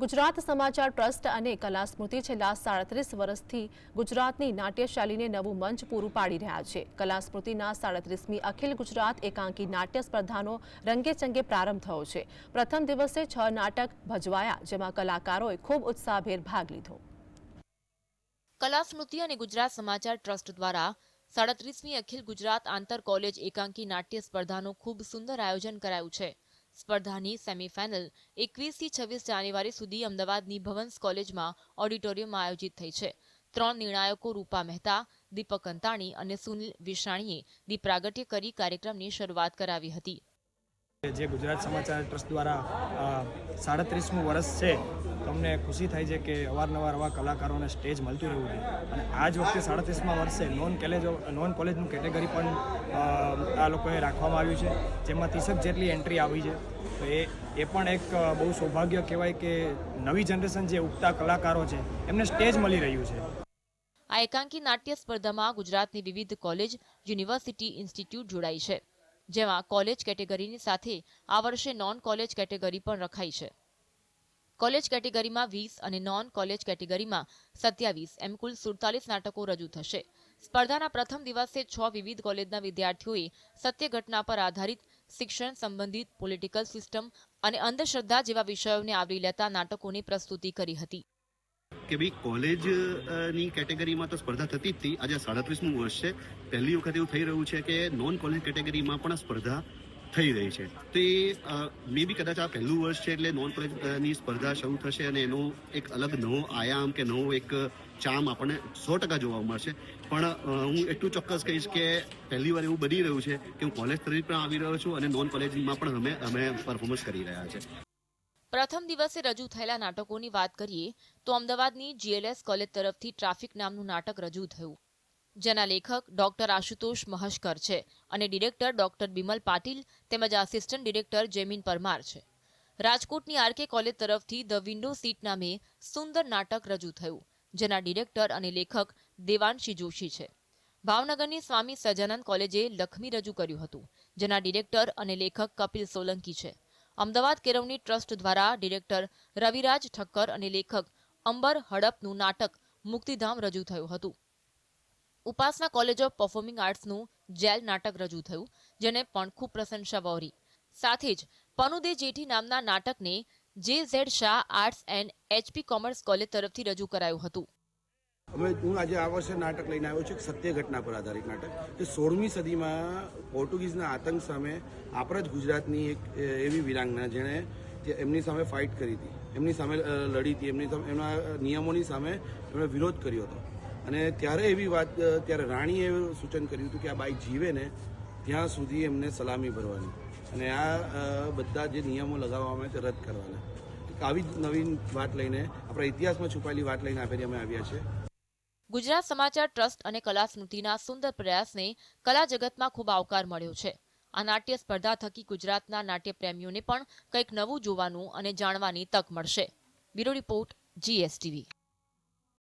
ગુજરાત સમાચાર ટ્રસ્ટ અને કલા સ્મૃતિ છેલ્લા સાડત્રીસ વર્ષથી ગુજરાતની નાટ્યશૈલીને નવું મંચ પૂરું પાડી રહ્યા છે. કલા સ્મૃતિના સાડત્રીસમી અખિલ ગુજરાત એકાંકી નાટ્ય સ્પર્ધાનો રંગેચંગે પ્રારંભ થયો છે. પ્રથમ દિવસે છ નાટક ભજવાયા, જેમાં કલાકારોએ ખૂબ ઉત્સાહભેર ભાગ લીધો. કલા સ્મૃતિ અને ગુજરાત સમાચાર ટ્રસ્ટ દ્વારા સાડત્રીસમી અખિલ ગુજરાત આંતર કોલેજ એકાંકી નાટ્ય સ્પર્ધાનું ખૂબ સુંદર આયોજન કરાયું છે. સ્પર્ધાની સેમીફાઇનલ એકવીસથી છવ્વીસ જાન્યુઆરી સુધી અમદાવાદની ભવન્સ કોલેજમાં ઓડિટોરિયમમાં આયોજિત થઈ છે. ત્રણ નિર્ણાયકો રૂપા મહેતા, દીપક અંતાણી અને સુનિલ વિશાણીએ દીપ પ્રાગટ્ય કરી કાર્યક્રમની શરૂઆત કરાવી હતી. જે ગુજરાત સમાચાર ટ્રસ્ટ દ્વારા સાડત્રીસમું વર્ષ છે, તમને ખુશી થાય છે કે અવારનવાર આવા કલાકારોને સ્ટેજ મળતું રહેવું જોઈએ. અને આ જ વખતે સાડત્રીસમાં વર્ષે નોન કોલેજ, નોન કોલેજનું કેટેગરી પણ આ લોકોએ રાખવામાં આવ્યું છે, જેમાં ત્રીસક જેટલી એન્ટ્રી આવી છે. તો એ એ પણ એક બહુ સૌભાગ્ય કહેવાય કે નવી જનરેશન જે ઉગતા કલાકારો છે, એમને સ્ટેજ મળી રહ્યું છે. આ એકાંકી નાટ્ય સ્પર્ધામાં ગુજરાતની વિવિધ કોલેજ, યુનિવર્સિટી, ઇન્સ્ટિટ્યૂટ જોડાઈ છે. જેમાં કોલેજ કેટેગરીની સાથે આ વર્ષે નોન કોલેજ કેટેગરી પણ રખાઈ છે. કોલેજ કેટેગરીમાં વીસ અને નોન કોલેજ કેટેગરીમાં સત્યાવીસ. એમ કુલ સુડતાલીસ નાટકો રજૂ થશે. સ્પર્ધાના પ્રથમ દિવસે છ વિવિધ કોલેજના વિદ્યાર્થીઓએ સત્ય ઘટના પર આધારિત શિક્ષણ સંબંધિત પોલિટિકલ સિસ્ટમ અને અંધશ્રદ્ધા જેવા વિષયોને આવરી લેતા નાટકોની પ્રસ્તુતિ કરી હતી. કે ભાઈ કોલેજની કેટેગરીમાં તો સ્પર્ધા થતી જ હતી. આજે સાડત્રીસમું વર્ષ છે. પહેલી વખત એવું થઈ રહ્યું છે કે નોન કોલેજ કેટેગરીમાં પણ સ્પર્ધા થઈ રહી છે. તો એ મે બી કદાચ આ પહેલું વર્ષ છે એટલે નોન કોલેજની સ્પર્ધા શરૂ થશે અને એનો એક અલગ નવો આયામ કે નવો એક ચામ આપણને સો ટકા જોવા મળશે. પણ હું એટલું ચોક્કસ કહીશ કે પહેલી વાર એવું બની રહ્યું છે કે હું કોલેજ તરફ પણ આવી રહ્યો છું અને નોન કોલેજમાં પણ અમે અમે પરફોર્મન્સ કરી રહ્યા છે. પ્રથમ દિવસે રજૂ થયેલા નાટકોની વાત કરીએ, તો અમદાવાદની જીએલએસ કોલેજ તરફથી ટ્રાફિક નામનું નાટક રજૂ થયું. જેના લેખક ડોક્ટર આશુતોષ મહશ્કર છે અને ડિરેક્ટર ડોક્ટર બિમલ પાટીલ તેમજ આસિસ્ટન્ટ ડિરેક્ટર જેમિન પરમાર છે. રાજકોટની આરકે કોલેજ તરફથી ધ વિન્ડો સીટ નામે સુંદર નાટક રજૂ થયું, જેના ડિરેક્ટર અને લેખક દેવાંશી જોશી છે. ભાવનગરની સ્વામી સજાનંદ કોલેજે લખમી રજૂ કર્યું હતું, જેના ડિરેક્ટર અને લેખક કપિલ સોલંકી છે. અમદાવાદ કેરવણી ટ્રસ્ટ દ્વારા ડિરેક્ટર રવિરાજ ઠક્કર અને લેખક અંબર હડપનું નાટક મુક્તિધામ રજૂ થયું હતું. ઉપાસના કોલેજ ઓફ પરફોર્મિંગ આર્ટ્સનું જેલ નાટક રજૂ થયું, જેને પણ ખૂબ પ્રશંસા વહોરી. સાથે જ પનુદે જેઠી નામના નાટકને જે Z Shah arts and HP commerce college તરફથી રજૂ કરાયું હતું. અમે હું આજે આ વર્ષે નાટક લઈને આવ્યો છું સત્ય ઘટના પર આધારિત નાટક કે સોળમી સદીમાં પોર્ટુગીઝના આતંક સામે આપણા જ ગુજરાતની એક એવી વિરાંગના જેણે એમની સામે ફાઇટ કરી હતી, એમની સામે લડી હતી, એમની સામે, એમના નિયમોની સામે એમણે વિરોધ કર્યો હતો. અને ત્યારે એવી વાત ત્યારે રાણીએ સૂચન કર્યું હતું કે આ બાઈ જીવે ને, ત્યાં સુધી એમને સલામી ભરવાની. અને આ બધા જે નિયમો લગાવવામાં આવે તે રદ કરવાના. આવી જ નવીન વાત લઈને, આપણા ઇતિહાસમાં છુપાયેલી વાત લઈને આપણે અમે આવ્યા છે ગુજરાત સમાચાર ટ્રસ્ટ અને કલા સ્મૃતિના સુંદર પ્રયાસને કલા જગતમાં ખૂબ આવકાર મળ્યો છે. આ નાટ્ય સ્પર્ધા થકી ગુજરાતના નાટ્ય પ્રેમીઓને પણ કંઈક નવું જોવાનું અને જાણવાની તક મળશે. Bureau report, GSTV.